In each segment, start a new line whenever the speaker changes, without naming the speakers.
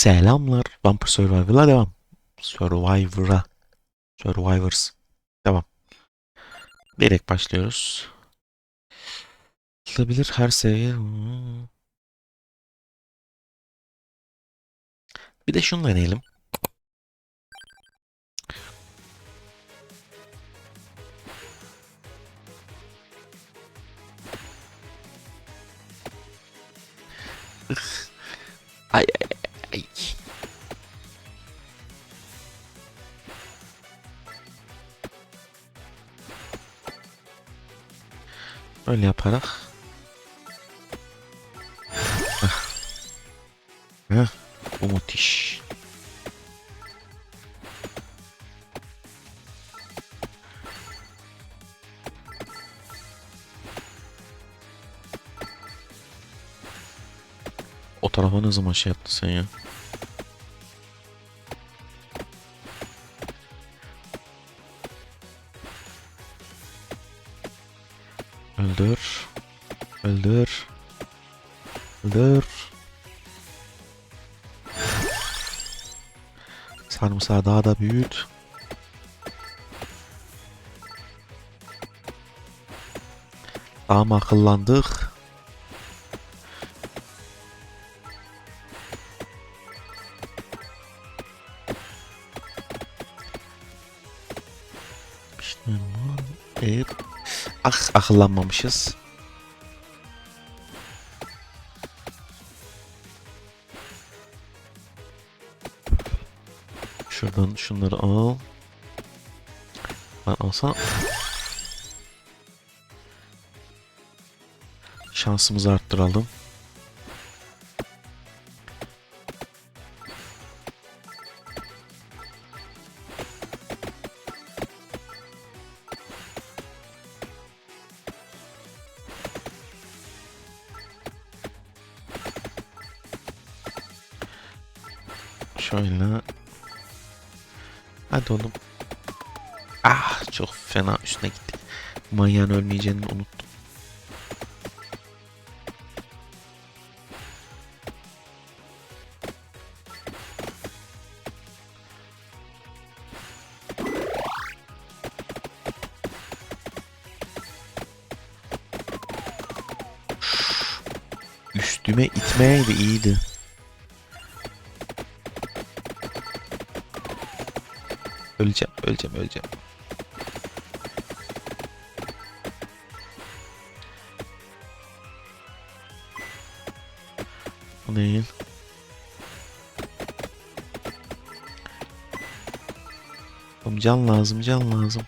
Selamlar. Vampire Survivor'a devam. Survivor'a. Survivors. Devam. Direkt başlıyoruz. Atılabilir her seviye. Hmm. Bir de şunu deneyelim. Ay ay ay. Öyle yaparak. Heh. Bu müthiş. O tarafa ne zaman şey yaptın sen ya? Sarımsağı daha da büyüt. Daha mı akıllandık? Evet. Ah akıllanmamışız. Şuradan şunları al. Ben alsam. Şansımızı arttıralım. Üstüne gitti. Manyağın ölmeyeceğini unuttum. Üstüme itmeydi iyiydi. Öleceğim, öleceğim, öleceğim. Değil. Oğlum can lazım, can lazım.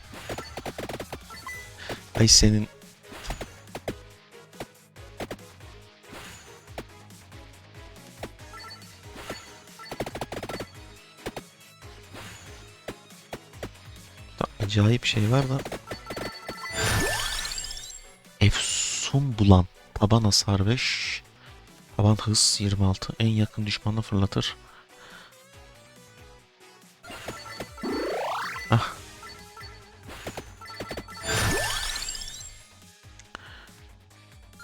Ay senin. Acayip şey var da. Efsun bulan. Taban hasar 5. Taban hız 26. En yakın düşmanı fırlatır. Ah.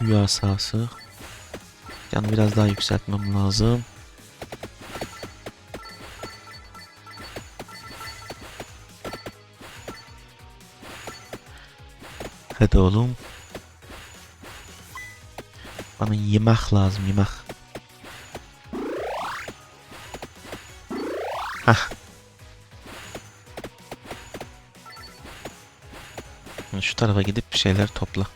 Büyü asası. Canı biraz daha yükseltmem lazım. Hadi oğlum. Bana yemek lazım yemek. Hah. Şu tarafa gidip bir şeyler topla.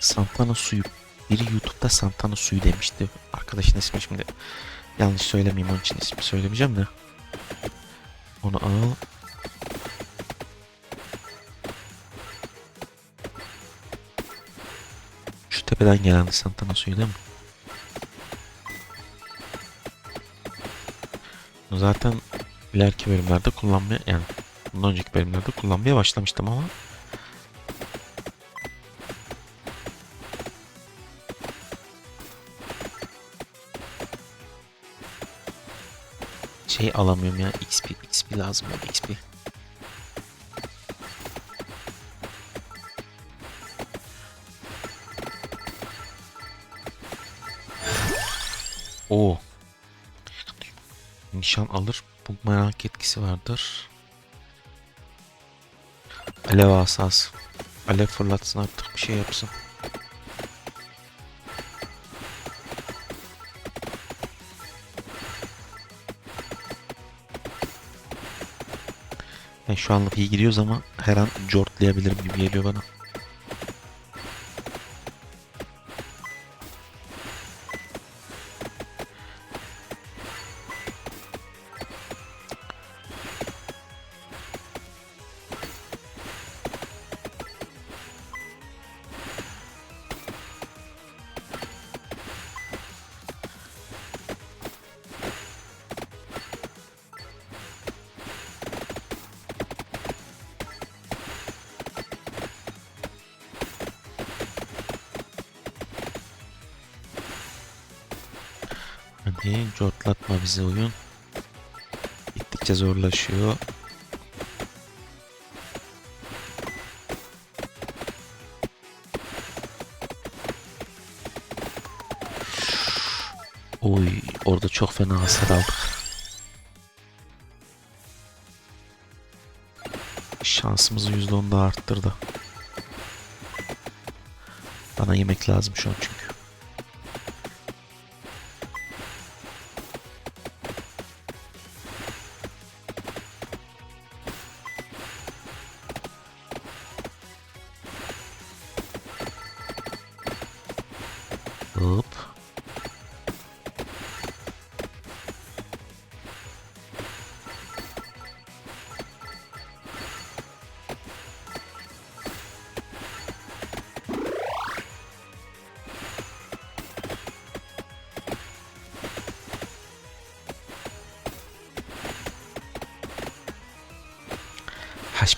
Santana suyu. Biri YouTube'da Santana suyu demişti. Arkadaşın ismi şimdi yanlış söylemeyeyim onun için ismi söylemeyeceğim de. Onu al. Şu tepeden gelen Santana suyu değil mi? Zaten ileriki bölümlerde kullanmaya yani bundan önceki bölümlerde kullanmaya başlamıştım ama şey alamıyorum ya. XP, XP lazım ya XP. Oo. Nişan alır. Bu merak etkisi vardır. Alev asası. Alev fırlatsın artık bir şey yapsın. Yani şu anlık iyi gidiyoruz ama her an cortlayabilirim gibi geliyor bana. Hadi cortlatma bizi oyun. Gittikçe zorlaşıyor. Oy orada çok fena hasar aldık. Şansımızı %10 daha arttırdı. Bana yemek lazım şu an çünkü.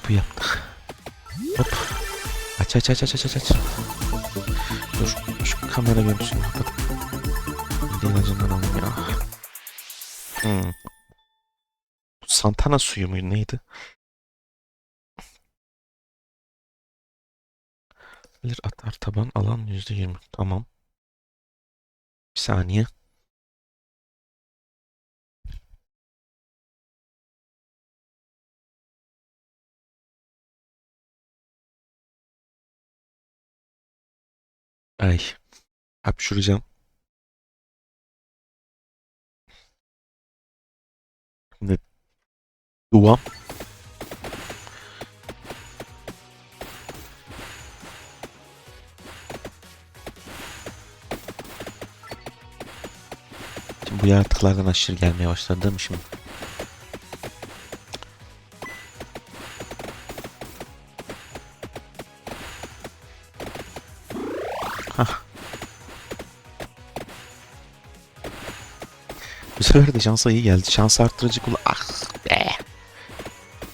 Bu yaptık. Hop. Aç aç aç aç aç aç. Dur şu kamera görüntüsünü kapat. Midenin acından alayım ya. Hmm. Santana suyu muydu neydi? Gelir atar taban alan %20. Tamam. Bir saniye. Ay. Hapşuracağım. Şimdi duvam. Şimdi bu yaratıklardan aşırı gelmeye başladı değil mi şimdi? De şansa iyi geldi. Şans arttırıcı kula... Ah be.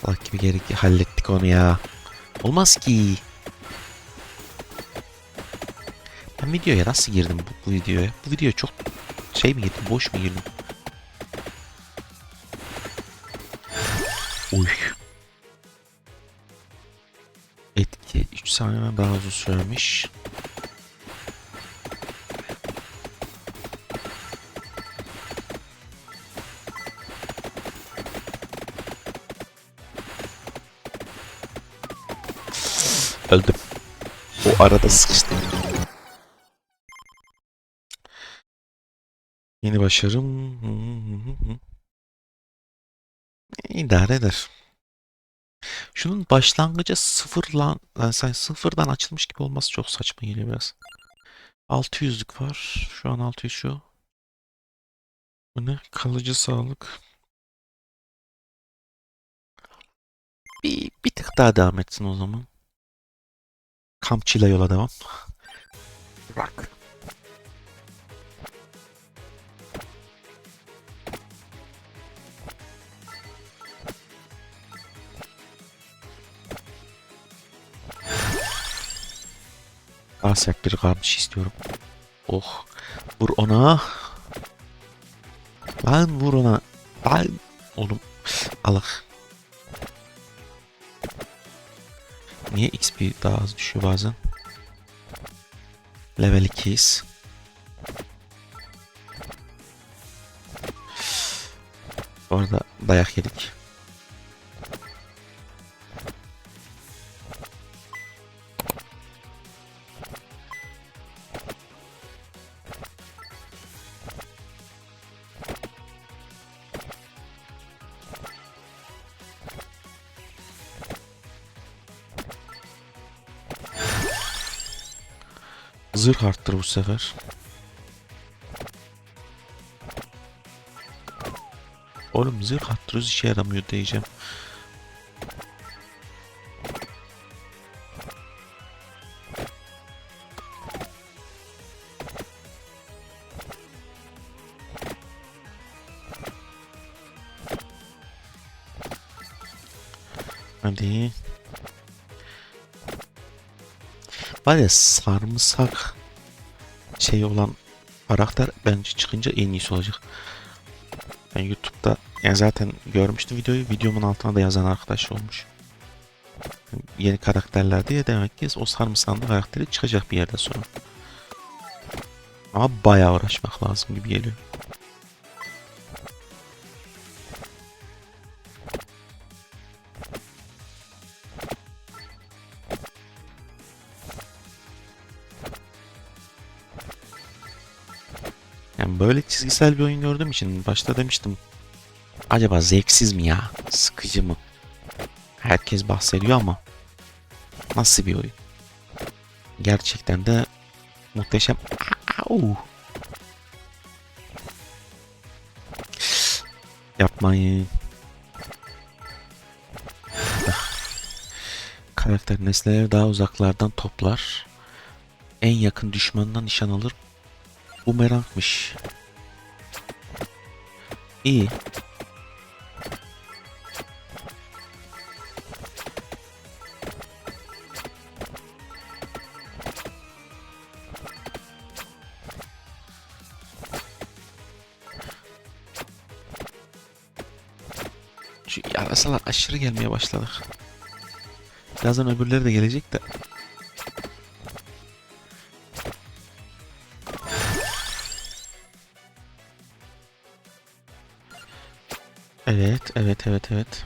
Bak gibi gerek hallettik onu ya. Olmaz ki. Ben videoya nasıl girdim bu, bu videoya? Bu videoya çok şey mi girdim, boş mu girdim? Uy. Etki 3 saniyeden daha uzun sürmüş. Arada sıkıştım. Yeni başarım. İdare eder. Şunun başlangıcı sıfırlan, yani sıfırdan açılmış gibi olması çok saçma geliyor biraz. 600'lük var. Şu an 600 şu. Bu ne? Kalıcı sağlık. Bir, bir tık daha devam etsin o zaman. Kampçıyla yola devam. Bak. Daha sert bir karmış istiyorum. Oh. Vur ona. Lan vur ona. Lan. Oğlum alak. Niye XP daha az düşüyor bazen? Level 2'yiz. Bu arada dayak yedik. Zırh arttır bu sefer. Oğlum zırh arttırıyoruz işe yaramıyor diyeceğim. Hadi. Var sarımsak şey olan karakter bence çıkınca en iyisi olacak. Ben YouTube'da yani zaten görmüştüm videoyu. Videomun altına da yazan arkadaş olmuş. Yeni karakterler diye demek ki o sarımsağın da karakteri çıkacak bir yerde sonra. Ama bayağı uğraşmak lazım gibi geliyor. Böyle çizgisel bir oyun gördüğüm için başta demiştim. Acaba zevksiz mi ya? Sıkıcı mı? Herkes bahsediyor ama nasıl bir oyun? Gerçekten de muhteşem. Yapmayın. Karakter nesneleri daha uzaklardan toplar. En yakın düşmandan nişan alır. Bumerangmış. İyi. Şu yarasalar aşırı gelmeye başladı. Birazdan öbürleri de gelecek de. Evet, evet, evet, evet.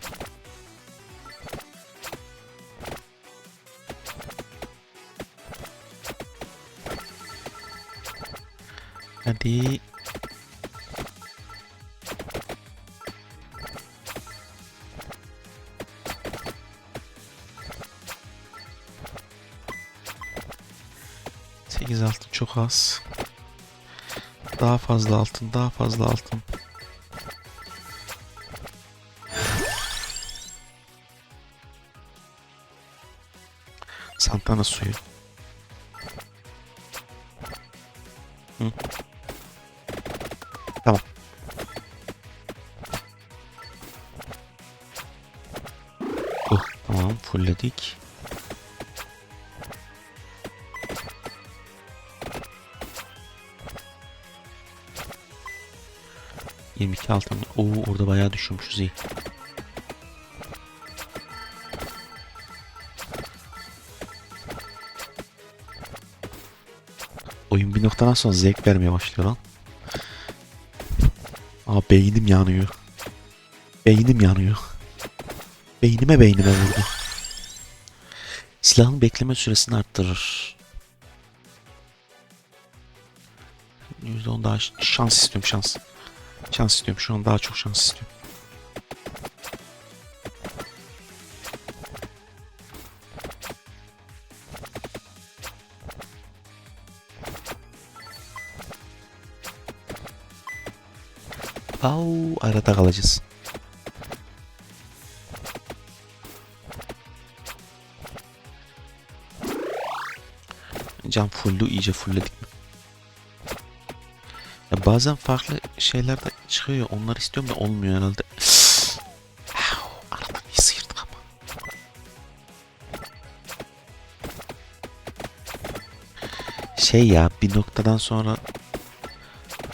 Hadi. Sekiz altın çok az. Daha fazla altın, daha fazla altın. Santana suyu. Hı. Tamam. Oh, tamam fullledik. Yirmi iki altın. Oo orada bayağı düşürmüşüz iyi. Bir noktadan sonra zevk vermeye başlıyor lan. Aa beynim yanıyor. Beynim yanıyor. Beynime beynime vurdu. Silahın bekleme süresini arttırır. %10 daha şans istiyorum şans. Şans istiyorum şu an daha çok şans istiyorum. Au arada kalacağız. Can fullü iyice fullledik mi? Ya bazen farklı şeyler de çıkıyor. Onları istiyorum da olmuyor herhalde. Şey ya bir noktadan sonra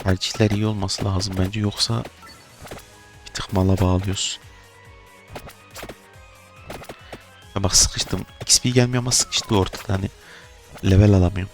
tercihler iyi olması lazım bence. Yoksa Tık mala bağlıyoruz. Ya bak sıkıştım. XP gelmiyor ama sıkıştı ortada hani. Level alamıyorum.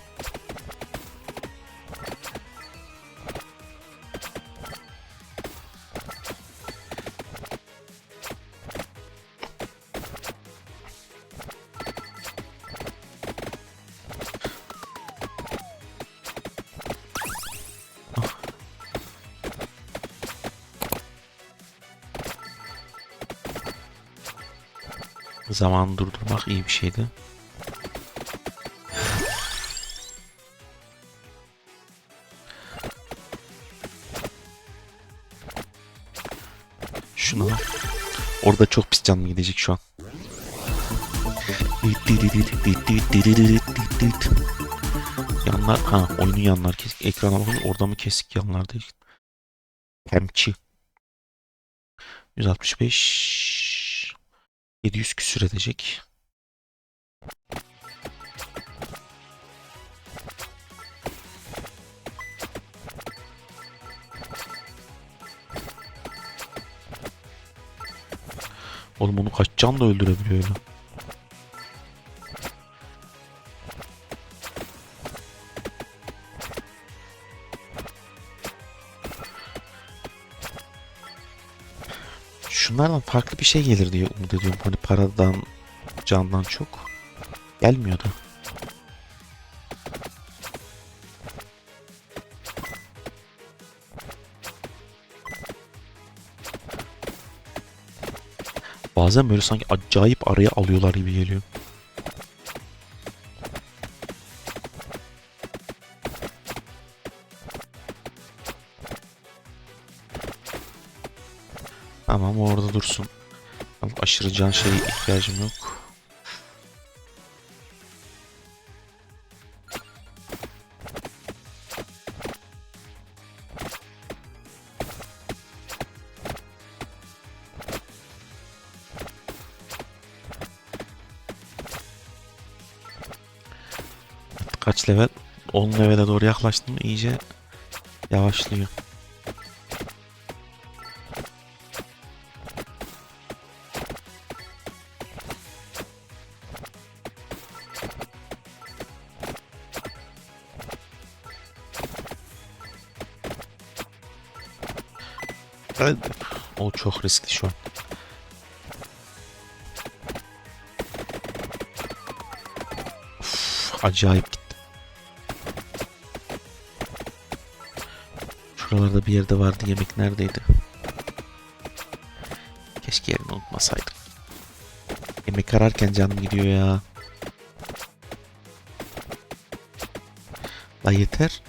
Zamanı durdurmak iyi bir şeydi. Şunu al. Orada çok pis canım gidecek şu an. Yanlar ha oyunun yanlar kesik ekrana bakın orada mı kesik yanlar değil. Kemçi. 165 700 küsür edecek. Oğlum onu kaç can da öldürebiliyor öyle. Şunlardan farklı bir şey gelir diye umut ediyorum. Hani paradan, candan çok. Gelmiyor da. Bazen böyle sanki acayip araya alıyorlar gibi geliyor. Can şeye ihtiyacım yok. Kaç level? 10 levele doğru yaklaştım iyice yavaşlıyor. Evet. O çok riskli şu an. Uf, acayip gitti. Şuralarda bir yerde vardı yemek neredeydi? Keşke yerini unutmasaydım. Yemek ararken canım gidiyor ya. La yeter.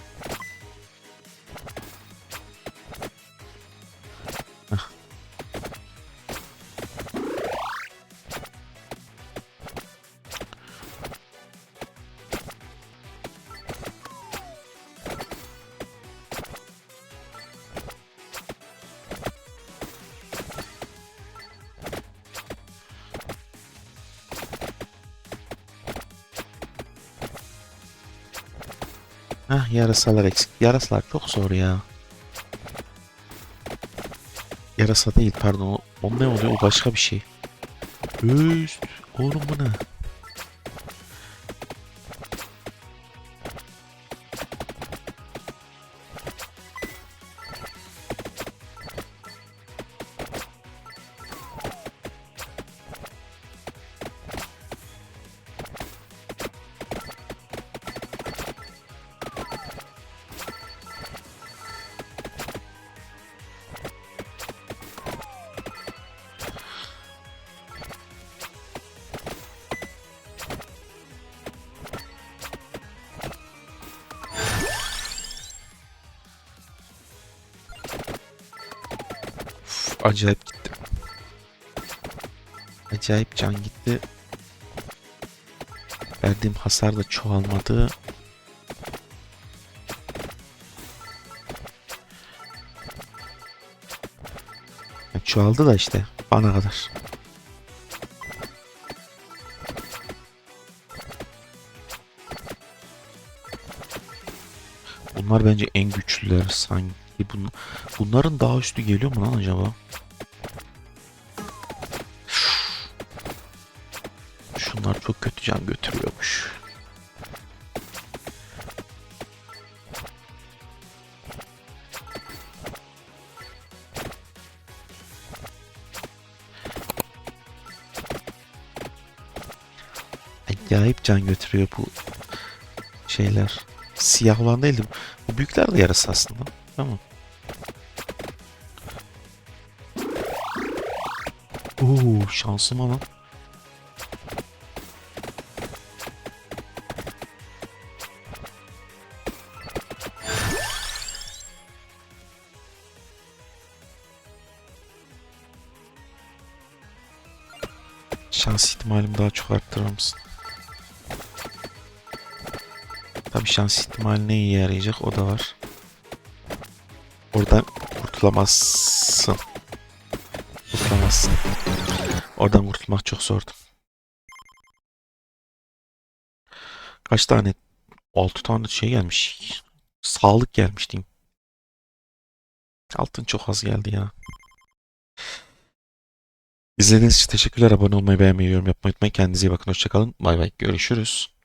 Yarasalar eksik. Yarasalar çok zor ya. Yarasa değil pardon. O, o ne oluyor? O başka bir şey. Üst. Oğlum bu ne? Acayip gitti. Acayip can gitti. Verdiğim hasar da çoğalmadı. Yani çoğaldı da işte bana kadar. Bunlar bence en güçlüler sanki. Bun bunların daha üstü geliyor mu lan acaba? Bunlar çok kötü can götürüyormuş. Acayip can götürüyor bu şeyler. Siyah olan değil de bu büyükler de yarası aslında. Tamam. Oo şansıma lan. Şans ihtimalimi daha çok arttırır mısın? Tabii şans ihtimali ne iyi yarayacak o da var. Oradan kurtulamazsın. Kurtulamazsın. Oradan kurtulmak çok zordu. Kaç tane? 6 tane şey gelmiş. Sağlık gelmiş diyeyim. Altın çok az geldi ya. İzlediğiniz için teşekkürler. Abone olmayı, beğenmeyi, yorum yapmayı unutmayın. Kendinize iyi bakın. Hoşçakalın. Bay bay. Görüşürüz.